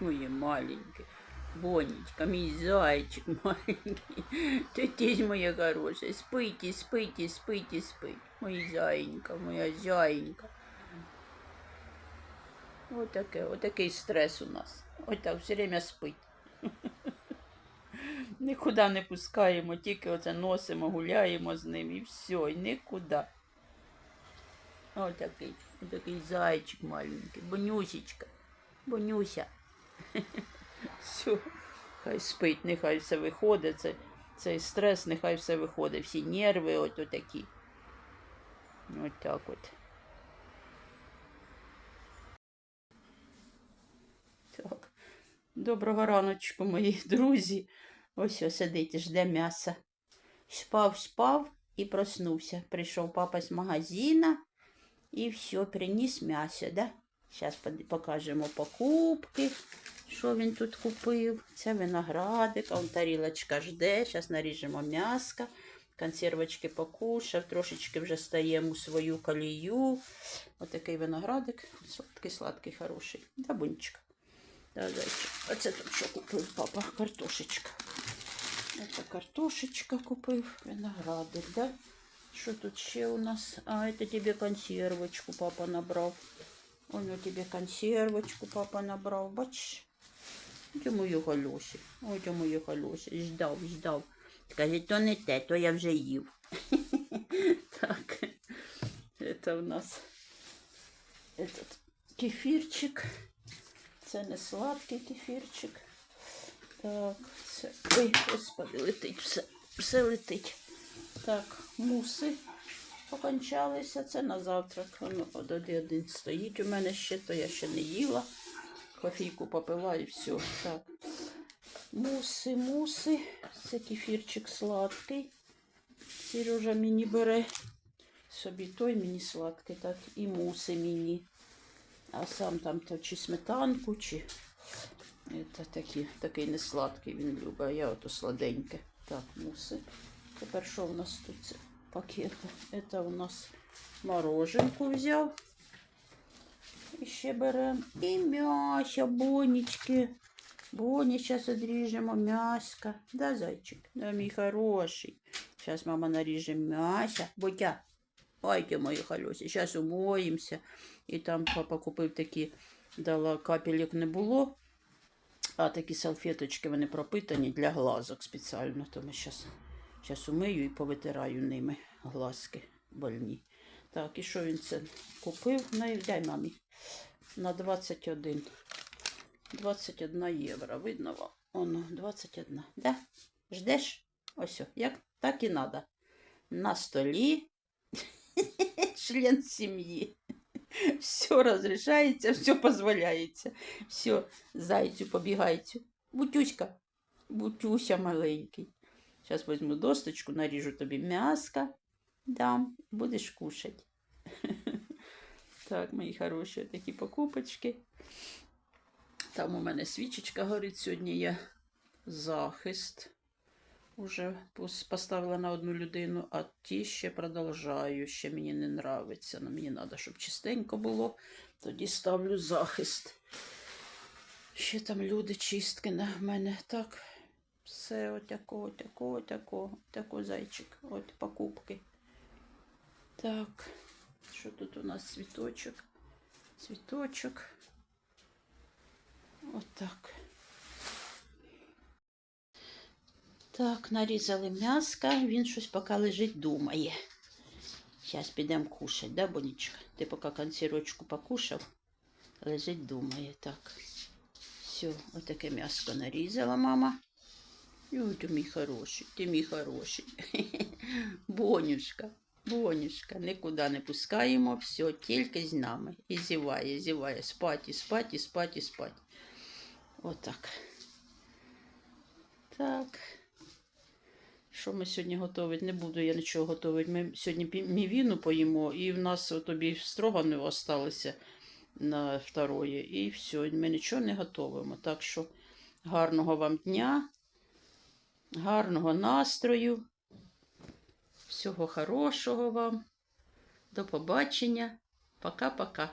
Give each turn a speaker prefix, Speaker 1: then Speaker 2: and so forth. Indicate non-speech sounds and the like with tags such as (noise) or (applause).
Speaker 1: Моє маленьке. Бонечка, мій зайчик (laughs) маленький. Тетись моя хороша. Спите, спите, спите, спите. Моя зайенька, моя зайенька. Отаке, отакий стрес у нас. Ось так все время спить. (laughs) Нікуди не пускаємо, тільки оце носимо, гуляємо з ним і все, і нікуди. Отакий, отакий зайчик маленький, бонюсечка, бонюся. (laughs) Все, хай спить, нехай все виходить, це, цей стрес, нехай все виходить, всі нерви от отакі. От так от. Так. Доброго раночку, мої друзі. Ось ось сидить, жде м'яса. Спав, спав і проснувся. Прийшов папа з магазина і все, приніс м'ясо, да? Зараз покажемо покупки, що він тут купив. Це виноградик, он тарілочка жде. Зараз наріжемо м'яска. Консервочки покушав, трошечки вже стаємо свою колію. Отакий виноградик. Сладкий, сладкий, хороший. Да, бунчик. А тут що купив папа? Картошечка. Це картошечка купив, виноградик, да? Що тут ще у нас? А, это тебе консервочку папа набрав. Он у тебе консервочку папа набрав, бачиш? Ось мою галюсі. Ось мою галюсі. Ждав, ждав. Скажи, то не те, то я вже їв. (laughs) так. Это у нас этот кефирчик. Це не сладкий кефірчик. Так. Ой, господи, летить все. Все летить. Так, муси покончалися. Це на завтрак. Воно один, стоїть у мене ще, то я ще не їла. Кофійку попила і все. Так. Муси, муси. Це кефірчик сладкий. Сережа мені бере. Собі той мені сладкий, так, і муси мені. А сам там то чи сметанку, чи це такі, такий не сладкий він любить, а я ото сладеньке. Так, муси. Тепер що в нас тут це пакет? Це у нас мороженку взяв. І ще беремо. І м'ясо, бонечки. Боні, зараз одріжемо м'яско. Да, зайчик? Да, мій хороший. Зараз мама наріже м'ясо. Ботя. Ой, ти мої холосі. Зараз умоємося. Там папа купив такі, дала капелек не було. А такі салфеточки вони пропитані для глазок спеціально. То ми зараз зараз умию і повитираю ними глазки больні. Так, і що він це купив? На, дай мамі. На 21. 21 євро. Видно вам? Оно, 21. Да? Ждеш? Ось, як так і надо. На столі (laughs) член сім'ї. Все розрішається, все дозволяється. Все, зайцю, побігайцю. Бутюська, бутюся маленький. Зараз візьму досточку, наріжу тобі м'яска, дам, будеш кушати. (laughs) Так, мої хороші такі покупочки. Там у мене свічечка горить. Сьогодні є захист. Уже поставила на одну людину, а ті ще продовжаю. Ще мені не нравиться. Ну, мені треба, щоб чистенько було. Тоді ставлю захист. Ще там люди чистки на мене. Так, все отако, отако, отако, отако зайчик. От покупки. Так, що тут у нас цвіточок? Цвіточок. Отак. Так, нарізали м'яска, він щось поки лежить, думає. Зараз підемо кушати, да, Бонічка? Ти поки консервочку покушав, лежить, думає. Так. Все, отаке м'яско нарізала мама. Ой, ти мій хороший, ти мій хороший. (laughs) Бонюшка, Бонюшка, нікуди не пускаємо, все, тільки з нами. І зіває, зіває, спать, і спать, і спать, і спать. Отак. Так. Що ми сьогодні готувати? Не буду я нічого готувати. Ми сьогодні мівіну поїмо, і в нас тобі строгани осталися на второе. І все, ми нічого не готуємо. Так що гарного вам дня, гарного настрою, всього хорошого вам. До побачення. Пока-пока.